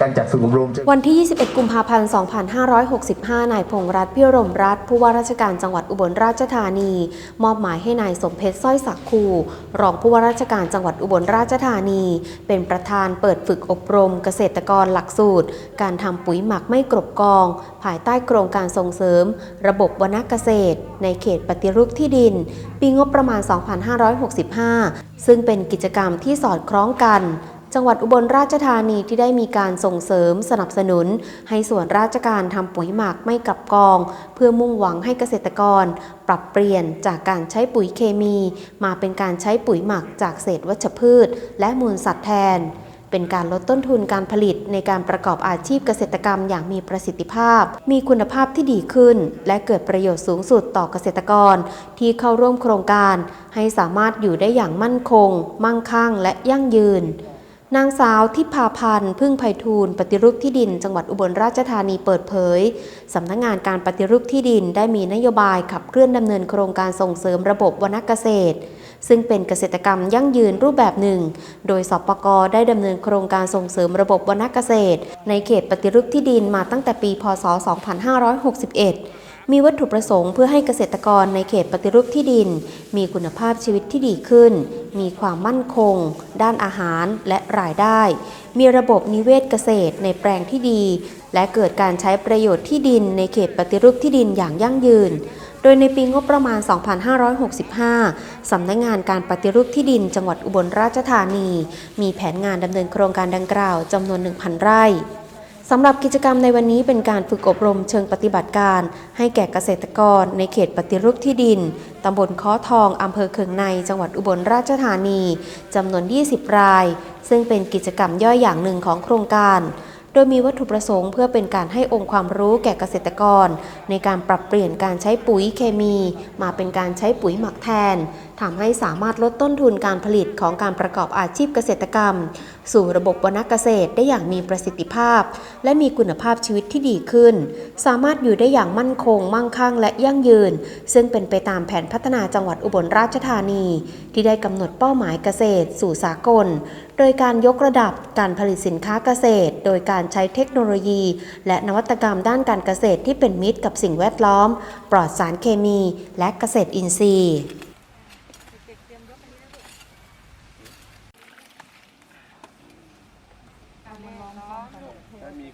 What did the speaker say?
การจัดฝึกอบรมวันที่ 21 กุมภาพันธ์ 2565 นายพงษ์รัตน์พิรมรัตน์ผู้ว่าราชการจังหวัดอุบลราชธานี มอบหมายให้นายสมเพชรสร้อยสักคู รองผู้ว่าราชการจังหวัดอุบลราชธานี เป็นประธานเปิดฝึกอบรมเกษตรกรหลักสูตร การทำปุ๋ยหมักไม่กรบกอง ภายใต้โครงการส่งเสริม ระบบวณเกษตร ในเขตปฏิรูปที่ดิน ปีงบประมาณ 2565 ซึ่งเป็นกิจกรรมที่สอดคล้องกัน จังหวัดอุบลราชธานีที่ได้มีการส่งเสริมสนับสนุน ให้ส่วนราชการทำปุ๋ยหมักไม่กลับกอง เพื่อมุ่งหวังให้เกษตรกร ปรับเปลี่ยนจากการใช้ปุ๋ยเคมี มาเป็นการใช้ปุ๋ยหมักจากเศษวัชพืช และมูลสัตว์แทนเป็นการลดต้นทุนการผลิตในการประกอบอาชีพเกษตรกรรมอย่างมีประสิทธิภาพ มีคุณภาพที่ดีขึ้น และเกิดประโยชน์สูงสุดต่อเกษตรกร ที่เข้าร่วมโครงการ ให้สามารถอยู่ได้อย่างมั่นคง มั่งคั่ง และยั่งยืน นางสาวทิพาพันธ์พึ่งไพฑูรย์ปฏิรูปที่ดิน จังหวัดอุบลราชธานีเปิดเผย สำนักงงานการปฏิรูปที่ดินได้มีนโยบายขับเคลื่อนดำเนินโครงการส่งเสริมระบบวณเกษตร ซึ่งเป็นเกษตรกรรมยั่งยืนรูปแบบหนึ่ง โดยสปกได้ดำเนินโครงการส่งเสริมระบบวณเกษตร ในเขตปฏิรูปที่ดินมาตั้งแต่ปี พศ 2561 มีวัตถุประสงค์เพื่อให้เกษตรกรในเขตปฏิรูปที่ดิน มีคุณภาพชีวิตที่ดีขึ้น มีความมั่นคง ด้านอาหารและรายได้ มีระบบนิเวศเกษตรในแปลงที่ดี และเกิดการใช้ประโยชน์ที่ดินในเขตปฏิรูปที่ดินอย่างยั่งยืน โดยในปีงบประมาณ 2565 สำนักงงานการปฏิรูปที่ดิน จังหวัดอุบลราชธานี มีแผนงานดำเนินโครงการดังกล่าวจำนวน 1,000 ไร่ สำหรับกิจกรรมในวันนี้เป็นการฝึกอบรมเชิงปฏิบัติการ ให้แก่เกษตรกรในเขตปฏิรูปที่ดิน ตำบลค้อทอง อำเภอเคืองใน จังหวัดอุบลราชธานี จำนวน 20 ราย ซึ่งเป็นกิจกรรมย่อยอย่างหนึ่งของโครงการ โดยมีวัตถุประสงค์เพื่อเป็นการให้องค์ความรู้แก่เกษตรกร ในการปรับเปลี่ยนการใช้ปุ๋ยเคมี มาเป็นการใช้ปุ๋ยหมักแทนทำให้สามารถลดต้นทุนการผลิตของการประกอบอาชีพเกษตรกรรมสู่ระบบวณเกษตรได้อย่างมีประสิทธิภาพ และมีคุณภาพชีวิตที่ดีขึ้น สามารถอยู่ได้อย่างมั่นคง มั่งคั่งและยั่งยืน ซึ่งเป็นไปตามแผนพัฒนาจังหวัดอุบลราชธานี ที่ได้กำหนดเป้าหมายเกษตร สู่สากล โดยการยกระดับการผลิตสินค้าเกษตร โดยการใช้เทคโนโลยี และนวัตกรรมด้านการเกษตรที่เป็นมิตรกับสิ่งแวดล้อม ปลอดสารเคมี และเกษตรอินทรีย์ มันร้อนเนาะ ถ้ามี